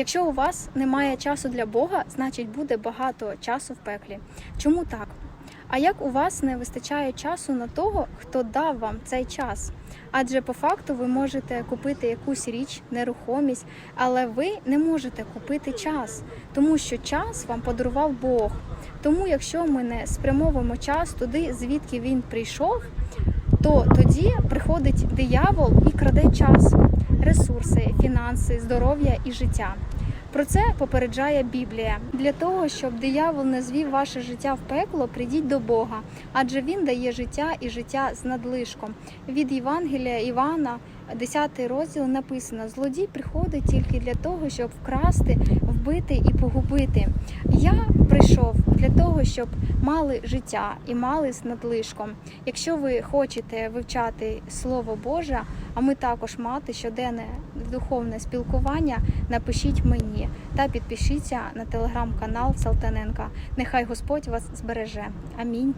Якщо у вас немає часу для Бога, значить буде багато часу в пеклі. Чому так? А як у вас не вистачає часу на того, хто дав вам цей час? Адже по факту ви можете купити якусь річ, нерухомість, але ви не можете купити час, тому що час вам подарував Бог. Тому, якщо ми не спрямовуємо час туди, звідки він прийшов, то тоді приходить диявол і краде час, ресурси, фінанси, здоров'я і життя. Про це попереджає Біблія. Для того, щоб диявол не звів ваше життя в пекло, прийдіть до Бога, адже Він дає життя і життя з надлишком. Від Євангелія Івана, 10 розділ написано: злодій приходить тільки для того, щоб вкрасти, вбити і погубити. Я прийшов для того, щоб мали життя і мали з надлишком. Якщо ви хочете вивчати Слово Боже, а ми також мати щоденне духовне спілкування, напишіть мені та підпишіться на телеграм-канал Салтаненка. Нехай Господь вас збереже. Амінь.